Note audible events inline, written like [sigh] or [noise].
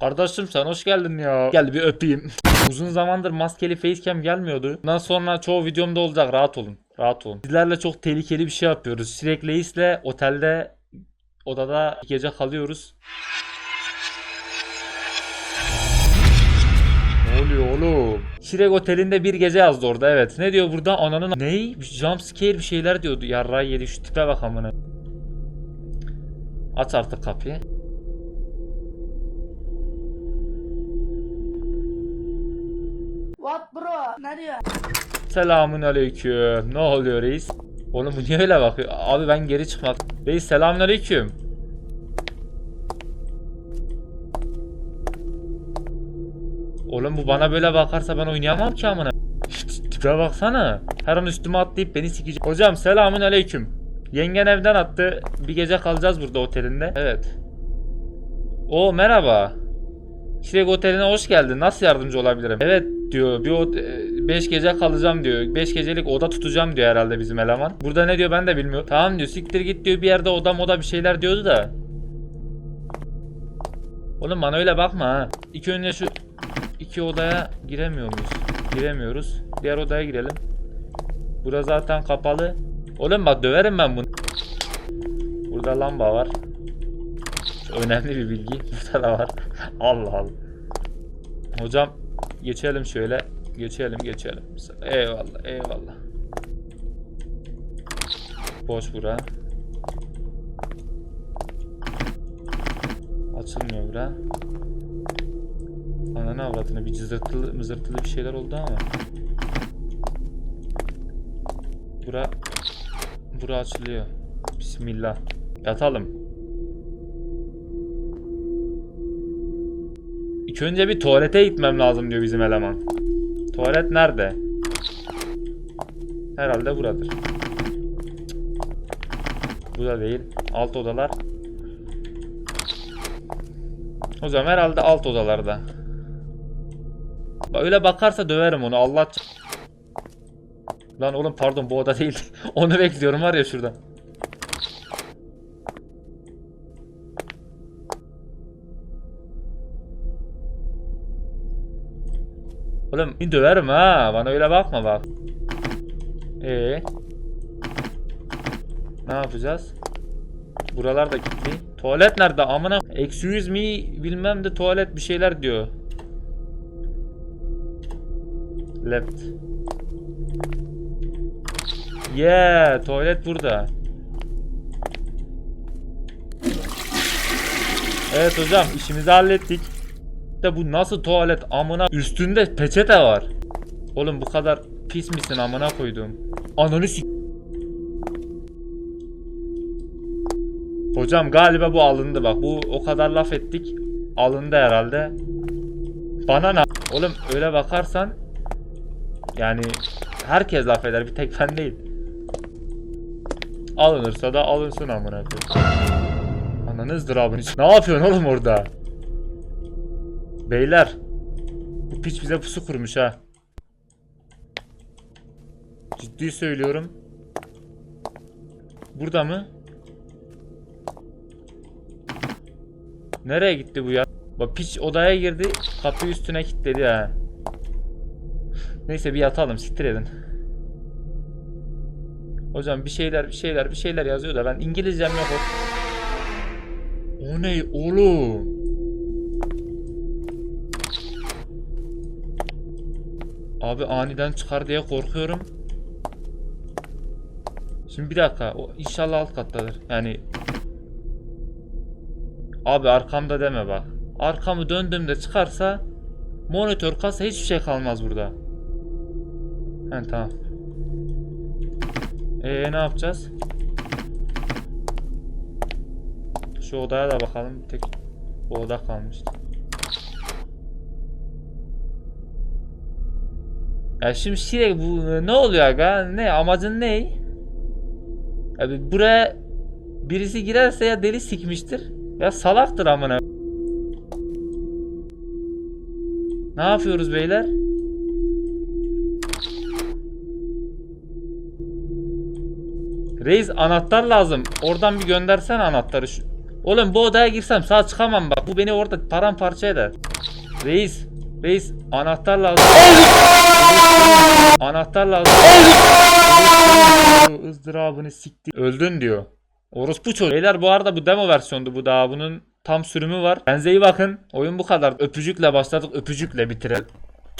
Kardeşim sen hoş geldin ya. Gel bir öpeyim. [laughs] Uzun zamandır maskeli facecam gelmiyordu. Bundan sonra çoğu videomda olacak rahat olun. Rahat olun. Sizlerle çok tehlikeli bir şey yapıyoruz. Sürekli Reis'le otelde odada gece kalıyoruz. Ne oluyor oğlum? Şirek otelinde bir gece yazdı orada evet. Ne diyor burada? Ananın ney? Jump scare bir şeyler diyordu. Yarrağı yedi şu tipe bak amına. Aç artık kapıyı. What bro? Ne diyor? Selamun aleyküm. Ne oluyor reis? Oğlum bu niye öyle bakıyor? Abi ben geri çıkmak. Reis selamun aleyküm. Oğlum bu bana böyle bakarsa ben oynayamam ki amına. Şşt, Tipe baksana. Her an üstüme atlayıp beni sikecek. Hocam selamun aleyküm. Yengen evden attı. Bir gece kalacağız burada otelinde. Evet. O merhaba. Şirek Oteli'ne hoş geldin. Nasıl yardımcı olabilirim? Evet diyor. Bir 5 gece kalacağım diyor. 5 gecelik oda tutacağım diyor herhalde bizim eleman. Burada ne diyor ben de bilmiyorum. Tamam diyor. Siktir git diyor. Bir yerde oda moda bir şeyler diyordu da. Oğlum bana öyle bakma ha. İlk önce şu iki odaya giremiyor muyuz? Giremiyoruz. Diğer odaya girelim. Bura zaten kapalı. Oğlum bak döverim ben bunu. Burada lamba var. Önemli bir bilgi. [laughs] Burada da var. Allah Allah. Hocam geçelim şöyle. Geçelim geçelim. Eyvallah eyvallah. Boş bura. Açılmıyor bura. Ananı avradını bir cızırtılı mızırtılı bir şeyler oldu ama. Bura Bura açılıyor. Bismillah. Yatalım. İlk önce bir tuvalete gitmem lazım diyor bizim eleman. Tuvalet nerede? Herhalde buradır. Bu da değil. Alt odalar. O zaman herhalde alt odalarda. Öyle bakarsa döverim onu Allah Lan oğlum pardon bu oda değil. [laughs] onu bekliyorum var ya şurada. Oğlum bir döverim ha. Bana öyle bakma bak. Ee. Ne yapacağız? Buralar da kilitli. Tuvalet nerede? Amına excuse me bilmem de tuvalet bir şeyler diyor. Left. Yeah, tuvalet burada. Evet hocam işimizi hallettik. De bu nasıl tuvalet amına üstünde peçete var. Oğlum bu kadar pis misin amına koyduğum. Ananı. Hocam galiba bu alındı bak. Bu o kadar laf ettik. Alındı herhalde. Bana ne? Oğlum öyle bakarsan yani herkes laf eder bir tek ben değil. Alınırsa da alınsın amına koyayım. Ananı ızdırabını Ne yapıyorsun oğlum orada? Beyler. Bu piç bize pusu kurmuş ha. Ciddi söylüyorum. Burada mı? Nereye gitti bu ya? Bak piç odaya girdi. Kapıyı üstüne kilitledi ha. Neyse bir yatalım siktir edin. Hocam bir şeyler bir şeyler bir şeyler yazıyor da ben İngilizcem yok. o. Ne oğlum? Abi aniden çıkar diye korkuyorum. Şimdi bir dakika. O inşallah alt kattadır. Yani Abi arkamda deme bak. Arkamı döndüğümde çıkarsa monitör kasa hiçbir şey kalmaz burada. He tamam. Ee ne yapacağız? Şu odaya da bakalım. Tek bu oda kalmıştı. Ya şimdi Şirek bu ne oluyor aga? Ne amacın ne? Abi buraya birisi girerse ya deli sikmiştir ya salaktır amına. Ne yapıyoruz beyler? Reis anahtar lazım. Oradan bir göndersen anahtarı. Oğlum bu odaya girsem sağ çıkamam bak. Bu beni orada paramparça eder. Reis. Reis anahtar lazım. anahtar lazım. ızdırabını sikti. Öldün diyor. Orospu çocuğu. Beyler bu arada bu demo versiyondu bu daha. Bunun tam sürümü var. Kendinize iyi bakın. Oyun bu kadar. Öpücükle başladık. Öpücükle bitirelim.